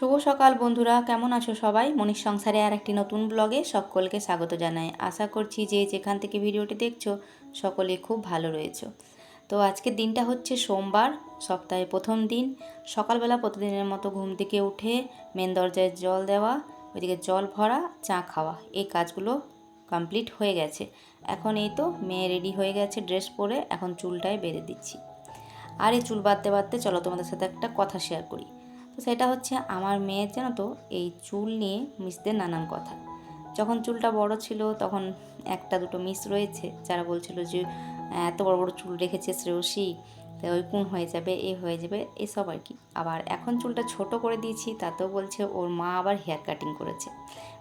শুভ সকাল বন্ধুরা, কেমন আছো সবাই? মনীষ সংসারে আর একটি নতুন ব্লগে সকলকে স্বাগত জানাই। আশা করছি যে যেখান থেকে ভিডিওটি দেখছ, সকলে খুব ভালো রয়েছো। তো আজকের দিনটা হচ্ছে সোমবার সপ্তাহে প্রথম দিন। সকালবেলা প্রতিদিনের মতো ঘুম থেকে উঠে মেন দরজায় জল দেওয়া, ওইদিকে জল ভরা, চা খাওয়া। এই কাজগুলো কমপ্লিট হয়ে গেছে। এখন এই তো মেয়ে রেডি হয়ে গেছে ড্রেস পরে, এখন চুলটায় বেঁধে দিচ্ছি। আর এই চুল বাঁধতে বাঁধতে চলো তোমাদের সাথে একটা কথা শেয়ার করি। সেটা হচ্ছে আমার মেয়ের জানো তো এই চুল নিয়ে মিসদের নানান কথা। যখন চুলটা বড় ছিল তখন একটা দুটো মিস রয়েছে, যারা বলছিল যে এত বড় বড় চুল রেখেছে শ্রেয়সী তো ওই কোন হয়ে যাবে, এ হয়ে যাবে, এসব আর কি। আবার এখন চুলটা ছোট করে দিয়েছি, তাতেও বলছে ওর মা আবার হেয়ার কাটিং করেছে।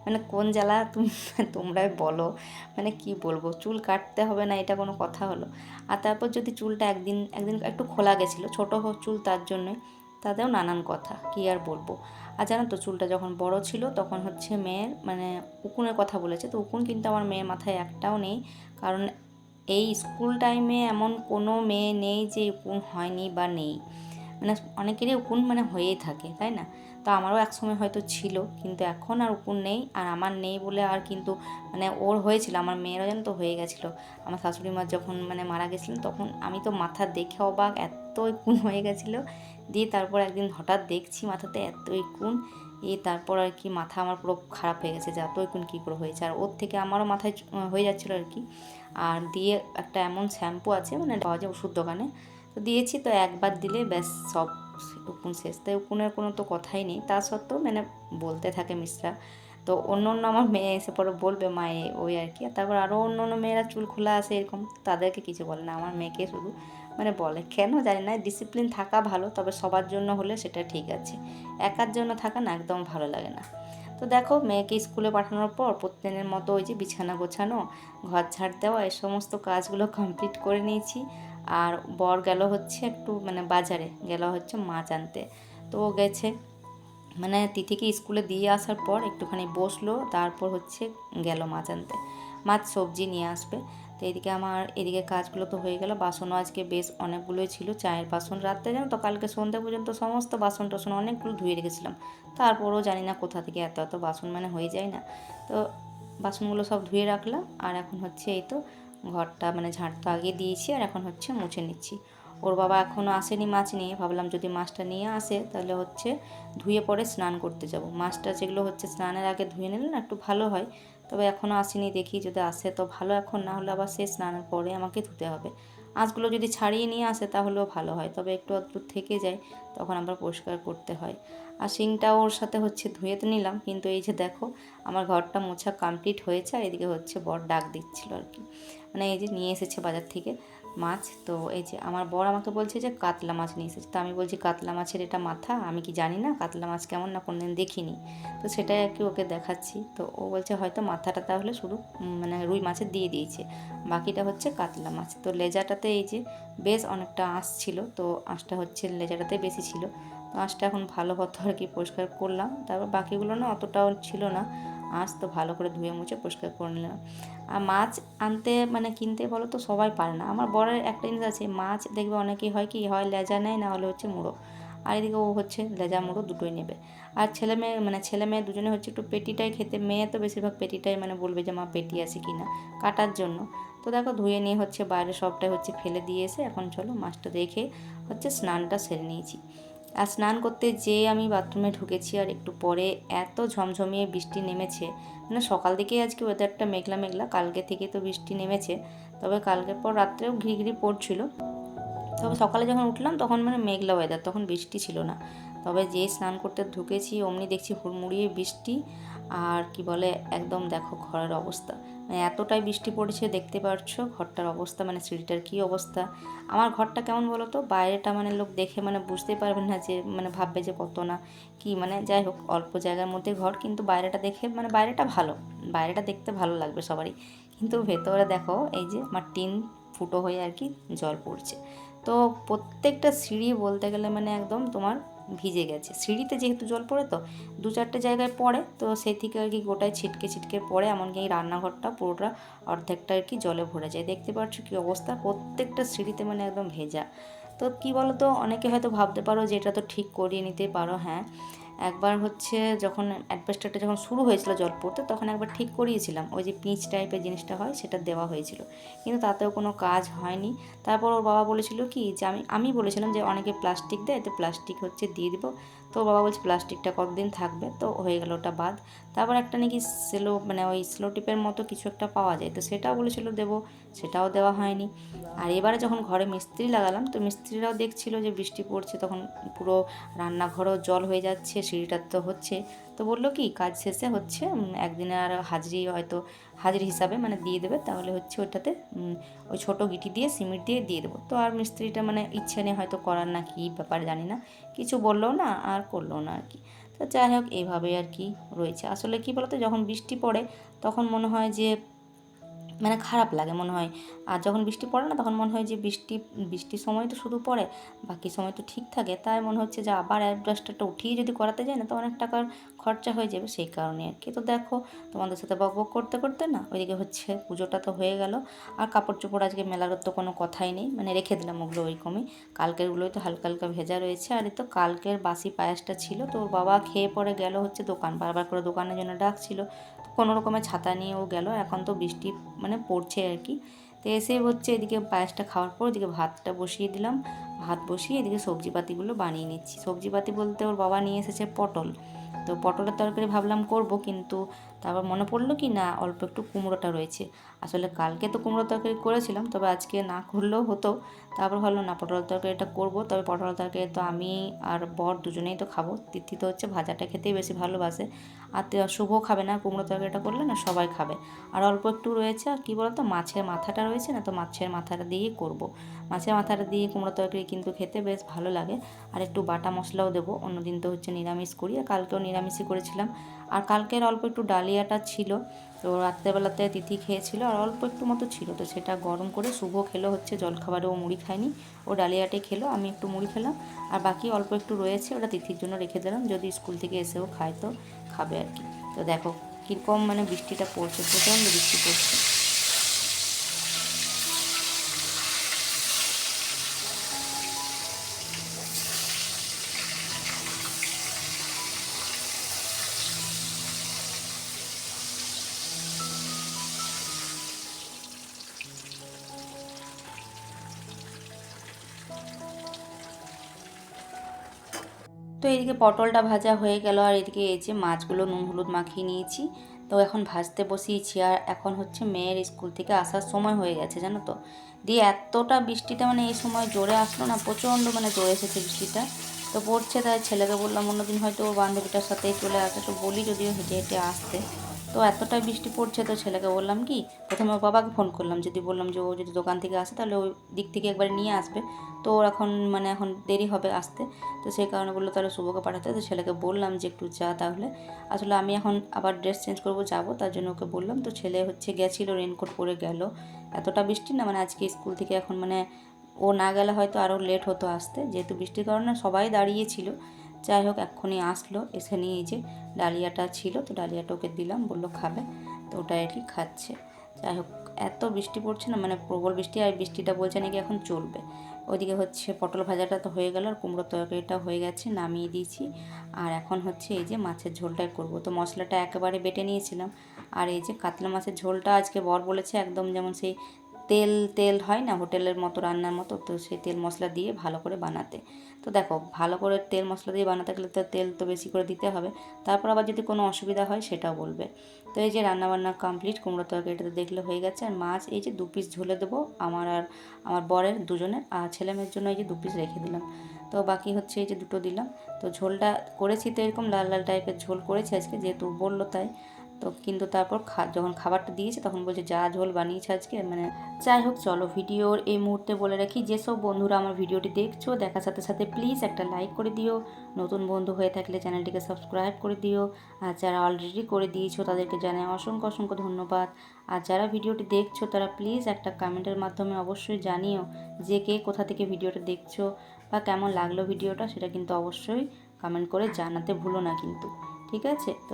মানে কোন জ্বালা তুমি, তোমরাই বলো মানে কি বলব, চুল কাটতে হবে না, এটা কোনো কথা হলো। আর তারপর যদি চুলটা একদিন একদিন একটু খোলা গেছিল, ছোটো চুল তার জন্যই তাতেও নানান কথা, কী আর বলব। আর জানো তো, চুলটা যখন বড় ছিল তখন হচ্ছে মেয়ের মানে উকুনের কথা বলেছে। তো উকুন কিন্তু আমার মেয়ের মাথায় একটাও নেই। কারণ এই স্কুল টাইমে এমন কোনো মেয়ে নেই যে উকুন হয়নি বা নেই। মানে অনেকেরই উকুন মানে হয়েই থাকে, তাই না? তো আমারও এক সময় হয়তো ছিল, কিন্তু এখন আর উকুন নেই, আর আমার নেই বলে আর কিন্তু মানে ওর হয়েছিল, আমার মেয়েরও যেন তো হয়ে গেছিল। আমার শাশুড়ি মা যখন মানে মারা গেছিলেন, তখন আমি তো মাথা দেখে অবাক এত উকুন হয়ে গেছিল। দিয়ে তারপর একদিন হঠাৎ দেখছি মাথাতে এতই কুন এ তারপর আর কি মাথা আমার পুরো খারাপ হয়ে গেছে, যে এতই কুন কী করে হয়েছে, আর ওর থেকে আমারও মাথায় হয়ে যাচ্ছিল আর কি। আর দিয়ে একটা এমন শ্যাম্পু আছে মানে পাওয়া যায় ওষুধ দোকানে, তো দিয়েছি, তো একবার দিলে ব্যাস সব উকুন শেষ। তাই উকুনের কোনো তো কথাই নেই। তা সত্ত্বেও মানে বলতে থাকে মিশ্রা তো অন্য অন্য আমার মেয়ে এসে পরে বলবে মায়ে ওই আর কি। তারপর আরও অন্য অন্য মেয়েরা চুল খোলা আছে এরকম, তাদেরকে কিছু বলে না। আমার মেয়েকে শুধু মানে বলে। কেন জানি না ডিসিপ্লিন থাকা ভালো, তবে সবার জন্য হলে সেটা ঠিক আছে। একার জন্য থাকা না, একদম ভালো লাগে না। তো দেখো, মেয়েকে স্কুলে পাঠানোর পর প্রতিদিনের মতো ওই যে বিছানা গোছানো, ঘর ঝাড় দেওয়া, এই সমস্ত কাজগুলো কমপ্লিট করে নিয়েছি। আর বর গেল হচ্ছে একটু মানে বাজারে, গেল হচ্ছে মাছ আনতে তো ও গেছে মানে তিথিকে স্কুলে দিয়ে আসার পর একটুখানি বসল, তারপর হচ্ছে গেল মাছ আনতে মাছ সবজি নিয়ে আসবে। তো এদিকে আমার, এদিকে কাজগুলো তো হয়ে গেল, বাসনও আজকে বেশ অনেকগুলোই ছিল, চায়ের বাসন রাত্রে জানো তো, কালকে সন্ধ্যা পর্যন্ত সমস্ত বাসন টাসন অনেকগুলো ধুয়ে রেখেছিলাম। তারপরও জানি না কোথা থেকে এত এত বাসন মানে হয়ে যায় না। তো বাসনগুলো সব ধুয়ে রাখলাম, আর এখন হচ্ছে এই তো ঘরটা মানে ঝাঁট তো আগে দিয়েছি আর এখন হচ্ছে মুছে নিচ্ছি। ওর বাবা এখনও আসেনি মাছ নিয়ে, ভাবলাম যদি মাছটা নিয়ে আসে তাহলে হচ্ছে ধুয়ে পরে স্নান করতে যাব। মাছটা যেগুলো হচ্ছে স্নানের আগে ধুয়ে নিলে না একটু ভালো হয়, তবে এখনও আসেনি, দেখি যদি আসে তো ভালো, এখন না হলে আবার সে স্নানের পরে আমাকে ধুতে হবে। আঁচগুলো যদি ছাড়িয়ে নিয়ে আসে তাহলেও ভালো হয়, তবে একটু অদ্ভুত থেকে যায়, তখন আবার পরিষ্কার করতে হয়। আর শিংটা ওর সাথে হচ্ছে ধুয়ে তো নিলাম, কিন্তু এই যে দেখো আমার ঘরটা মোছা কমপ্লিট হয়েছে আর এদিকে হচ্ছে বর ডাক দিচ্ছিল আর কি। মানে এই যে নিয়ে এসেছে বাজার থেকে মাছ, তো এই যে আমার বর আমাকে বলছে যে কাতলা মাছ নিয়ে এসেছে। তো আমি বলছি কাতলা মাছের এটা মাথা, আমি কি জানি না কাতলা মাছ কেমন না কোনোদিন দেখিনি। তো সেটাই আর কি ওকে দেখাচ্ছি। তো ও বলছে হয়তো মাথাটা তাহলে শুধু মানে রুই মাছের দিয়ে দিয়েছে, বাকিটা হচ্ছে কাতলা মাছ। তো লেজাটাতে এই যে বেশ অনেকটা আঁশ ছিল, তো আঁশটা হচ্ছে লেজাটাতে বেশি ছিল। তো আঁশটা এখন ভালো মতো আর কি, পরিষ্কার করলাম। তারপর বাকিগুলো না অতটাও ছিল না। আঁশ তো ভালো করে ধুয়ে মুছে পরিষ্কার করে নিলাম। আর মাছ আনতে মানে কিনতে বলো তো সবাই পারে না। আমার বড়ের একটা জিনিস আছে, মাছ দেখবে অনেকেই হয় কি, হয় লেজা নেয়, না হলে হচ্ছে মুড়ো। আর এদিকে ও হচ্ছে লেজা মুড়ো দুটোই নেবে। আর ছেলে মেয়ে মানে ছেলে মেয়ে দুজনে হচ্ছে একটু পেটিটাই খেতে, মেয়ে তো বেশিরভাগ পেটিটাই মানে বলবে যে, মা, পেটি আছে কি না? কাটার জন্য। তো দেখো ধুয়ে নিয়ে হচ্ছে বাইরে সবটাই হচ্ছে ফেলে দিয়ে এসে এখন চলো মাছটা দেখে হচ্ছে স্নানটা সেরে নিয়েছি। আর স্নান করতে যেয়ে আমি বাথরুমে ঢুকেছি আর একটু পরে এত ঝমঝমিয়ে বৃষ্টি নেমেছে। মানে সকাল থেকেই আজকে ওয়েদারটা মেঘলা মেঘলা, কালকে থেকে তো বৃষ্টি নেমেছে। তবে কালকের পর রাত্রেও ঘিরি ঘিরি পড়ছিল। তবে সকালে যখন উঠলাম তখন মানে মেঘলা ওয়েদার তখন বৃষ্টি ছিল না। তবে যে স্নান করতে ঢুকেছি, অমনি দেখছি হুড়মুড়িয়ে বৃষ্টি। আর কি বলে, একদম দেখো ঘরের অবস্থা। মানে এতটাই বৃষ্টি পড়েছে দেখতে পাচ্ছ ঘরটার অবস্থা মানে সিঁড়িটার কী অবস্থা? আমার ঘরটা কেমন বলো তো? বাইরেটা মানে লোক দেখে মানে বুঝতে পারবে না যে মানে ভাববে যে কত না কি মানে যাই হোক, অল্প জায়গার মধ্যে ঘর, কিন্তু বাইরেটা দেখে মানে বাইরেটা ভালো। বাইরেটা দেখতে ভালো লাগবে সবারই। কিন্তু ভেতরে দেখো, এই যে আমার টিন ফুটো হয়ে আর কি জল পড়ছে। তো প্রত্যেকটা সিঁড়ি বলতে গেলে মানে একদম তোমার ভিজে গেছে। সিঁড়িতে যেহেতু জল পড়ে তো, দু চারটে জায়গায় পড়ে, তো সেই থেকে আর কি গোটায় ছিটকে ছিটকে পড়ে, এমনকি এই রান্নাঘরটা পুরোটা অর্ধেকটা আর কি জলে ভরে যায়। দেখতে পাচ্ছ কী অবস্থা? প্রত্যেকটা সিঁড়িতে মানে একদম ভেজা। তো কী বলো তো অনেকে হয়তো ভাবতে পারো যে এটা তো ঠিক করিয়ে নিতে পারো হ্যাঁ। একবার হচ্ছে যখন অ্যাডভেস্টারটা যখন শুরু হয়েছিল জল পড়তে, তখন একবার ঠিক করিয়েছিলাম। ওই যে পিচ টাইপের জিনিসটা হয়, সেটা দেওয়া হয়েছিল। কিন্তু তাতেও কোনো কাজ হয়নি। তারপর ওর বাবা বলেছিল কি যে, আমি আমি বলেছিলাম যে, অনেকে প্লাস্টিক দেয়, তো প্লাস্টিক হচ্ছে দিয়ে দিব। তো বাবা বলছে প্লাস্টিকটা কতদিন থাকবে? তো হয়ে গেল ওটা বাদ। তারপর একটা নাকি সেলো মানে ওই স্লো টিপের মতো কিছু একটা পাওয়া যায়। তো সেটাও বলেছিল দেবো, সেটাও দেওয়া হয়নি। আর এবারে যখন ঘরে মিস্ত্রি লাগালাম, তো মিস্ত্রিরাও দেখছিল যে বৃষ্টি পড়ছে, তখন পুরো রান্নাঘরও জল হয়ে যাচ্ছে, সিঁড়িটার তো হচ্ছে। তো বলল কি, কাজ শেষে হচ্ছে একদিনে আর হাজিরি হয়তো হাজির হিসাবে মানে দিয়ে দেবে, তাহলে হচ্ছে ওটাতে ওই ছোটো গিটি দিয়ে, সিমেন্ট দিয়ে দিয়ে দেবো। তো আর মিস্ত্রিটা মানে ইচ্ছে নেই হয়তো করার না কী ব্যাপার জানি না, কিছু বলল না, আর করল না আর কি। তো যাই হোক এইভাবে আর কি রয়েছে। আসলে কি বলতো, যখন বৃষ্টি পড়ে, তখন মনে হয় যে মানে খারাপ লাগে মনে হয়। আর যখন বৃষ্টি পড়ে না, তখন মনে হয় যে বৃষ্টি বৃষ্টির সময় তো শুধু পড়ে, বাকি সময় তো ঠিক থাকে। তাই মনে হচ্ছে যে আবার অ্যাডজাস্টারটা উঠিয়ে যদি করাতে যায় না তো অনেক টাকার খরচা হয়ে যাবে সেই কারণে আর কি। তো দেখো, তোমাদের সাথে বক বক করতে করতে না, ওইদিকে হচ্ছে পুজোটা তো হয়ে গেল। আর কাপড় চোপড় আজকে মেলার তো কোনো কথাই নেই মানে রেখে দিলাম ওগুলো ওইরকমই। কালকেরগুলোই তো হালকা হালকা ভেজা রয়েছে। আর এই তো কালকের বাসি পায়েসটা ছিল, তো ওর বাবা খেয়ে পরে গেল হচ্ছে দোকান, বারবার করে দোকানের জন্য ডাকছিল। কোনো রকমের ছাতা নিয়েও গেল, এখন তো বৃষ্টি মানে পড়ছে আর কি। তো এসে হচ্ছে এদিকে পায়েসটা খাওয়ার পর এদিকে ভাতটা বসিয়ে দিলাম। ভাত বসিয়ে এদিকে সবজিপাতিগুলো বানিয়ে নিচ্ছি। সবজিপাতি বলতে ওর বাবা নিয়ে এসেছে পটল। তো পটলের তরকারি ভাবলাম করব, কিন্তু তারপর মনে পড়ল কি না, অল্প একটু কুমড়োটা রয়েছে। আসলে কালকে তো কুমড়ো তরকারি করেছিলাম, তবে আজকে না করলেও হতো। তারপর ভাবলাম না পটল তরকারিটা করব, তবে পটল তরকারি তো আমি আর বর দুজনেই তো খাব। তিথি তো হচ্ছে ভাজাটা খেতেই বেশি ভালোবাসে। আর শুভ খাবে না কুমড়ো তরকারিটা করলে, না সবাই খাবে। আর অল্প একটু রয়েছে আর কী বলতো, মাছের মাথাটা রয়েছে না, তো মাছের মাথাটা দিয়েই করব। মাছের মাথাটা দিয়ে কুমড়ো তরকারি কিন্তু খেতে বেশ ভালো লাগে। আর একটু বাটা মশলাও দেবো, অন্যদিন তো হচ্ছে নিরামিষ করি, আর কালকেও নিরামিষই করেছিলাম। আর কালকের অল্প একটু ডালিয়াটা ছিল, তো রাত্রেবেলাতে তিথি খেয়েছিল, আর অল্প একটু মতো ছিল, তো সেটা গরম করে শুভ খেলো হচ্ছে জলখাবারে ও মুড়ি খায়নি। ও ডালিয়াটাই খেলো, আমি একটু মুড়ি খেলাম, আর বাকি অল্প একটু রয়েছে, ওটা তিথির জন্য রেখে দিলাম, যদি স্কুল থেকে এসেও খায় তো খাবে আর কি। তো দেখো, কীরকম মানে বৃষ্টিটা পড়ছে, প্রচণ্ড বৃষ্টি পড়ছে। এদিকে পটলটা ভাজা হয়ে গেল আর এদিকে এই যে মাছগুলো নুন হলুদ মাখিয়ে নিয়েছি। তো এখন ভাজতে বসিয়েছি আর এখন হচ্ছে মেয়ের স্কুল থেকে আসার সময় হয়ে গেছে, জানো তো। দিয়ে এতটা বৃষ্টিটা মানে এই সময় জোরে আসলো না, প্রচণ্ড মানে জোরে এসেছে বৃষ্টিটা। তো পড়ছে তাই ছেলেকে বললাম অন্যদিন হয়তো বান্ধবীটার সাথে চলে আসে, তো বলি যদিও হেঁটে হেঁটে আসতে। তো এতটা বৃষ্টি পড়ছে তো ছেলেকে বললাম কি, প্রথমে বাবাকে ফোন করলাম, যদি বললাম যে ও যদি দোকান থেকে আসে তাহলে ওই দিক থেকে একবারে নিয়ে আসবে। তো ওর এখন মানে এখন দেরি হবে আসতে, তো সেই কারণে বলল তাহলে শুভকে পাঠাতে। তো ছেলেকে বললাম যে একটু যা তাহলে। আসলে আমি এখন আবার ড্রেস চেঞ্জ করব, যাব, তার জন্য ওকে বললাম। তো ছেলে হচ্ছে গেছিল রেনকোট পরে গেল। এতটা বৃষ্টি না মানে আজকে স্কুল থেকে এখন মানে ও না গেলে হয়তো আরও লেট হতো আসতে। যেহেতু বৃষ্টির কারণে সবাই দাঁড়িয়েছিল যাই হোক, এক্ষুনি আসলো। এসে নিয়ে এই যে ডালিয়াটা ছিল, তো ডালিয়াটা ওকে দিলাম, বলল খাবে, তো ওটা আর কি খাচ্ছে। যাই হোক, এত বৃষ্টি পড়ছে না মানে প্রবল বৃষ্টি, আর বৃষ্টিটা বলছে নাকি এখন চলবে। ওইদিকে হচ্ছে পটল ভাজাটা তো হয়ে গেল, আর কুমড়োর তরকারিটা হয়ে গেছে, নামিয়ে দিয়েছি। আর এখন হচ্ছে এই যে মাছের ঝোলটাই করব। তো মশলাটা একেবারে বেটে নিয়েছিলাম, আর এই যে কাতলা মাছের ঝোলটা আজকে বর বলেছে, একদম যেমন সেই তেল তেল হয় না, হোটেলের মতো, রান্নার মতো, তো সেই তেল মশলা দিয়ে ভালো করে বানাতে। তো দেখো, ভালো করে তেল মশলা দিয়ে বানাতে গেলে তো তেল তো বেশি করে দিতে হবে। তারপর আবার যদি কোনো অসুবিধা হয়, সেটাও বলবে। তো এই যে রান্নাবান্না কমপ্লিট কুমড়ো তরকারিটা তো দেখলে হয়ে গেছে। আর মাছ, এই যে দু পিস ঝোলে দেবো, আমার আর আমার বরের দুজনের, আর ছেলে মেয়ের জন্য এই যে দু পিস রেখে দিলাম। তো বাকি হচ্ছে এই যে দুটো দিলাম। তো ঝোলটা করেছি তো এরকম লাল লাল টাইপের ঝোল করেছি আজকে, যেহেতু বলল তাই। তো কিন্তু তারপর যখন খাবারটা দিয়েছে তখন বলছে, যা ঝোল বানিয়েছে আজকে মানে যাই হোক, চলো ভিডিওর এই মুহূর্তে বলে রাখি যেসব বন্ধুরা আমার ভিডিওটি দেখছ, দেখার সাথে সাথে প্লিজ একটা লাইক করে দিও, নতুন বন্ধু হয়ে থাকলে চ্যানেলটিকে সাবস্ক্রাইব করে দিও, আর যারা অলরেডি করে দিয়েছ তাদেরকে জানাই অসংখ্য অসংখ্য ধন্যবাদ, আর যারা ভিডিওটি দেখছ তারা প্লিজ একটা কমেন্টের মাধ্যমে অবশ্যই জানিও, যে কে কোথা থেকে ভিডিওটা দেখছ, বা কেমন লাগল ভিডিওটা সেটা কিন্তু অবশ্যই কমেন্ট করে জানাতে ভুলো না কিন্তু, ঠিক আছে? তো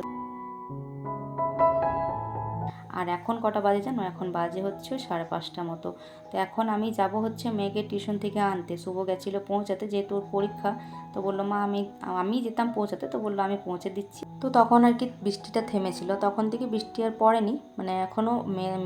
আর এখন কটা বাজে জানো? এখন বাজে হচ্ছে সাড়ে পাঁচটা মতো। তো এখন আমি যাব হচ্ছে মেয়েকে টিউশন থেকে আনতে। শুভ গেছিল পৌঁছাতে যেহেতু ওর পরীক্ষা। তো বলল, মা, আমি আমি যেতাম পৌঁছাতে। তো বলল, আমি পৌঁছে দিচ্ছি। তো তখন আর কি বৃষ্টিটা থেমেছিল। তখন থেকে বৃষ্টি আর পড়েনি। মানে এখনও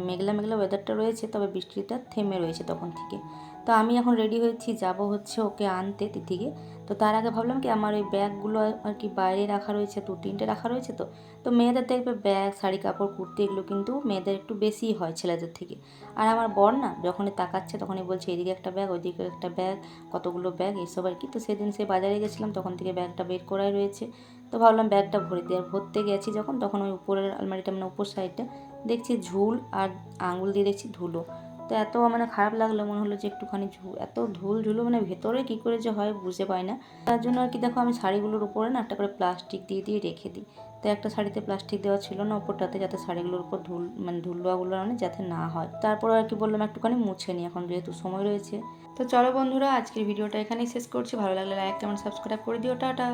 মেঘলা মেঘলা ওয়েদারটা রয়েছে, তবে বৃষ্টিটা থেমে রয়েছে তখন থেকে। তো আমি এখন রেডি হয়েছি, যাব হচ্ছে ওকে আনতে তিথিকে। তো তার আগে ভাবলাম কি আমার ওই ব্যাগগুলো আর কি বাইরে রাখা রয়েছে, দু তিনটে রাখা রয়েছে তো। তো মেয়েদের দেখবে ব্যাগ, শাড়ি, কাপড়, কুর্তি এগুলো কিন্তু মেয়েদের একটু বেশিই হয় ছেলেদের থেকে। আর আমার বর না যখনই তাকাচ্ছে তখনই বলছে, এদিকে একটা ব্যাগ, ওইদিকে একটা ব্যাগ, কতগুলো ব্যাগ? এইসব আর কি। তো সেদিন সে বাজারে গেছিলাম, তখন থেকে ব্যাগটা বের করাই রয়েছে। তো ভাবলাম ব্যাগটা ভরে দিয়ে আর ভরতে গেছি যখন, তখন ওই উপরের আলমারিটা মানে উপর সাইডটা দেখছি ঝুল আর আঙুল দিয়ে দেখছি ধুলো। তো এত মানে খারাপ লাগল, মনে হলো যে একটুখানি এত ধুল ঝুলো মানে ভেতরে কী করে যে হয় বুঝতে পারি না। তার জন্য আর কি দেখো আমি শাড়িগুলোর উপরে না একটা করে প্লাস্টিক দিয়ে দিয়ে রেখে দিই। তো একটা শাড়িতে প্লাস্টিক দেওয়া ছিল না ওপরটাতে যাতে শাড়িগুলোর উপর ধুল মানে ধুলোয়াগুলো মানে যাতে না হয়। তারপর আর কি বললাম একটুখানি মুছে নিই এখন যেহেতু সময় রয়েছে। তো চলো বন্ধুরা, আজকের ভিডিওটা এখানেই শেষ করছি। ভালো লাগলে লাইক কেমন সাবস্ক্রাইব করে দিও। টাটা!